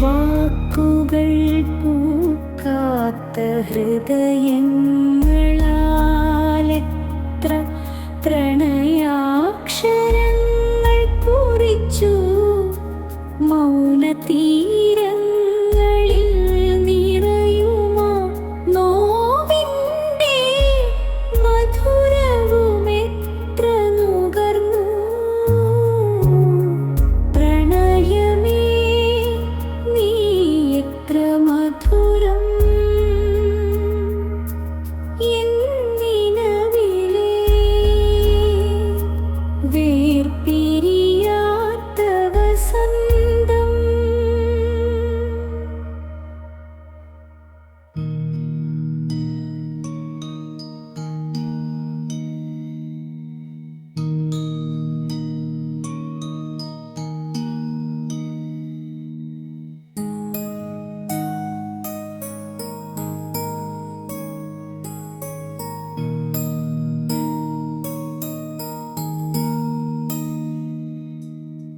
വാക്കുകൾ പൂക്കാത്ത ഹൃദയങ്ങളാലെത്ര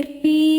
பிறப்பி